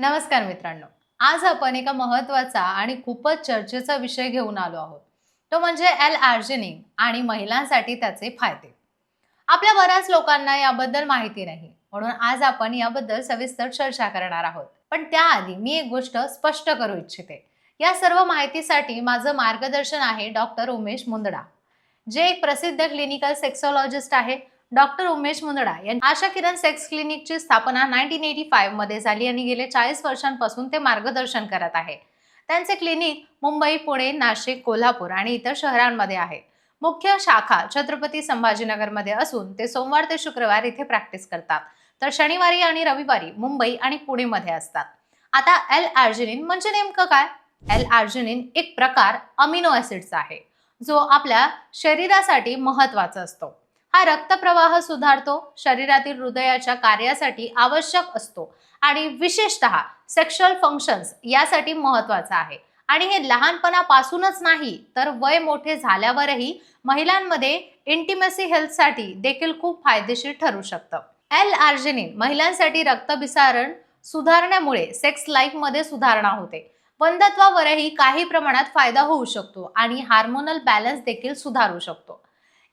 नमस्कार मित्रांनो. आज आपण एका महत्त्वाचा आणि खूपच चर्चेचा विषय घेऊन आलो आहोत. तो म्हणजे एल आर्जिनिंग आणि महिलांसाठी त्याचे फायदे. आपल्या बऱ्याच लोकांना याबद्दल माहिती नाही. म्हणून आज आपण याबद्दल सविस्तर चर्चा करणार आहोत. पण त्याआधी मी एक गोष्ट स्पष्ट करू इच्छिते. या सर्व माहितीसाठी माझं मार्गदर्शन आहे डॉक्टर उमेश मुंदडा जे एक प्रसिद्ध क्लिनिकल सेक्सॉलॉजिस्ट आहे. डॉक्टर उमेश मुंदडा यांनी आशा किरण सेक्स क्लिनिकची स्थापना नाईन्टीन एटी फाईव्हमध्ये झाली आणि गेले चाळीस वर्षांपासून ते मार्गदर्शन करत आहे. त्यांचे क्लिनिक मुंबई पुणे नाशिक कोल्हापूर आणि इतर शहरांमध्ये आहे. मुख्य शाखा छत्रपती संभाजीनगरमध्ये असून ते सोमवार ते शुक्रवार इथे प्रॅक्टिस करतात. तर शनिवारी आणि रविवारी मुंबई आणि पुणेमध्ये असतात. आता एल आर्जिनिन म्हणजे नेमकं काय? एल आर्जिनिन एक प्रकार अमिनो ऍसिडचा आहे जो आपल्या शरीरासाठी महत्त्वाचा असतो. हा रक्तप्रवाह सुधारतो शरीरातील हृदयाच्या कार्यासाठी आवश्यक असतो. आणि विशेषतः सेक्शुअल फंक्शन्स यासाठी महत्त्वाचा आहे. आणि हे लहानपणापासूनच नाही तर वय मोठे झाल्यावरही महिलांमध्ये इंटिमेसी हेल्थसाठी देखील खूप फायदेशीर ठरू शकतं. एल आर्जिनिन महिलांसाठी रक्तभिसारण सुधारण्यामुळे सेक्स लाईफमध्ये सुधारणा होते. वंधत्वावरही काही प्रमाणात फायदा होऊ शकतो आणि हार्मोनल बॅलन्स देखील सुधारू शकतो.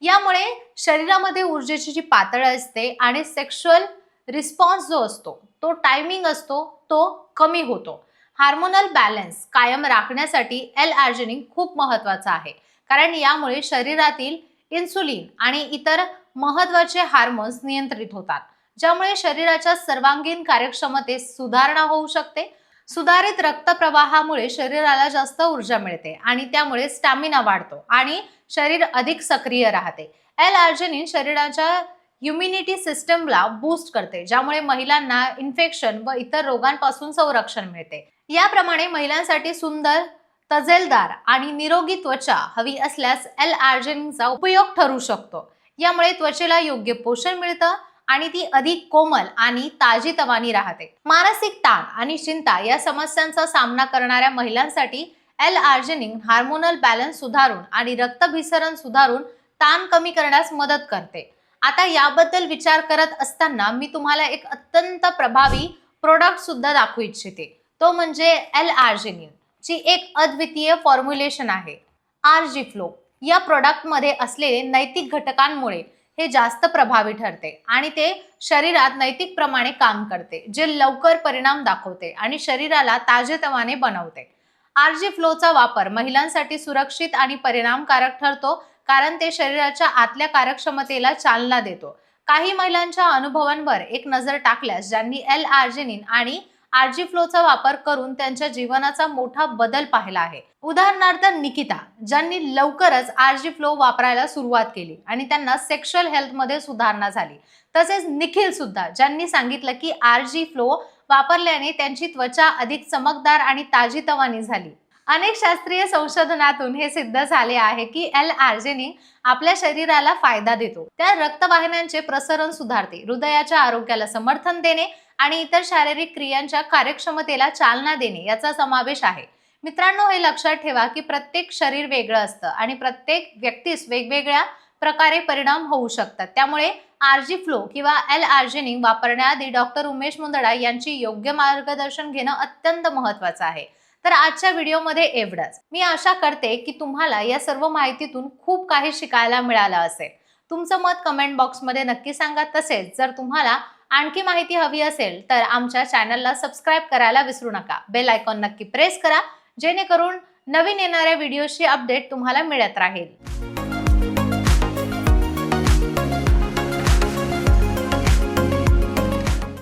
यामुळे शरीरामध्ये ऊर्जेची जी पातळी असते आणि सेक्शुअल रिस्पॉन्स जो असतो तो टायमिंग असतो तो कमी होतो. हार्मोनल बॅलन्स कायम राखण्यासाठी एल आर्जिनिंग खूप महत्वाचं आहे. कारण यामुळे शरीरातील इन्सुलिन आणि इतर महत्त्वाचे हार्मोन्स नियंत्रित होतात. ज्यामुळे शरीराच्या सर्वांगीण कार्यक्षमतेत सुधारणा होऊ शकते सुधारित रक्तप्रवाहामुळे शरीराला जास्त ऊर्जा मिळते आणि त्यामुळे स्टॅमिना वाढतो आणि शरीर अधिक सक्रिय राहते. एल आर्जिनिन शरीराच्या इम्युनिटी सिस्टमला बूस्ट करते ज्यामुळे महिलांना इन्फेक्शन व इतर रोगांपासून संरक्षण मिळते. याप्रमाणे महिलांसाठी सुंदर तजेलदार आणि निरोगी त्वचा हवी असल्यास एल आर्जिनिनचा उपयोग ठरू शकतो. यामुळे त्वचेला योग्य पोषण मिळतं आणि ती अधिक कोमल आणि ताजी तवानी राहते. मानसिक ताण आणि चिंता या समस्यांचा सामना करणाऱ्या महिलांसाठी एल आर्जिनिंग हार्मोनल बॅलन्स सुधारून आणि रक्तभिसरण सुधारून ताण कमी करण्यास मदत करते. आता याबद्दल विचार करत असताना मी तुम्हाला एक अत्यंत प्रभावी प्रोडक्ट सुद्धा दाखवू इच्छिते. तो म्हणजे एल आर्जिनिन ची एक अद्वितीय फॉर्म्युलेशन आहे. आरजी फ्लो या प्रोडक्टमध्ये असलेले नैतिक घटकांमुळे हे जास्त प्रभावी ठरते आणि ते शरीरात नैतिकप्रमाणे काम करते जे लवकर परिणाम दाखवते आणि शरीराला ताजेतवाने बनवते. आरजी फ्लोचा वापर महिलांसाठी सुरक्षित आणि परिणामकारक ठरतो कारण ते शरीराच्या आतल्या कार्यक्षमतेला चालना देतो. काही महिलांच्या अनुभवांवर एक नजर टाकल्यास ज्यांनी एल आर्जिनिन आणि आरजी फ्लोचा वापर करून त्यांच्या जीवनाचा मोठा बदल पाहिला आहे. उदाहरणार्थ निकिता ज्यांनी लवकरच आरजी फ्लो वापरायला सुरुवात केली आणि त्यांना सेक्शुअल हेल्थमध्ये सुधारणा झाली. तसेच निखिल सुद्धा ज्यांनी सांगितलं की आरजी फ्लो वापरल्याने त्यांची त्वचा अधिक चमकदार आणि ताजीतवानी झाली. अनेक शास्त्रीय संशोधनातून हे सिद्ध झाले आहे की एल आर्जेनिन आपल्या शरीराला फायदा देतो. त्या रक्तवाहिन्यांचे प्रसरण सुधारते हृदयाच्या आरोग्याला समर्थन देणे आणि इतर शारीरिक क्रियांच्या कार्यक्षमतेला चालना देणे याचा समावेश आहे. मित्रांनो हे लक्षात ठेवा की प्रत्येक शरीर वेगळं असतं आणि प्रत्येक व्यक्तीस वेगवेगळ्या प्रकारे परिणाम होऊ शकतात. त्यामुळे आरजी फ्लो किंवा एल आर्जेनिंग वापरण्याआधी डॉक्टर उमेश मुंदडा यांची योग्य मार्गदर्शन घेणं अत्यंत महत्वाचं आहे. तर आजच्या व्हिडिओमध्ये एवढंच. मी आशा करते की तुम्हाला या सर्व माहितीतून खूप काही शिकायला मिळालं असेल. तुमचं मत कमेंट बॉक्समध्ये नक्की सांगा. तसेच जर तुम्हाला आणखी माहिती हवी असेल तर आमच्या चॅनलला सबस्क्राईब करायला विसरू नका. बेल आयकॉन नक्की प्रेस करा जेणेकरून नवीन येणाऱ्या व्हिडिओची अपडेट तुम्हाला मिळत राहील.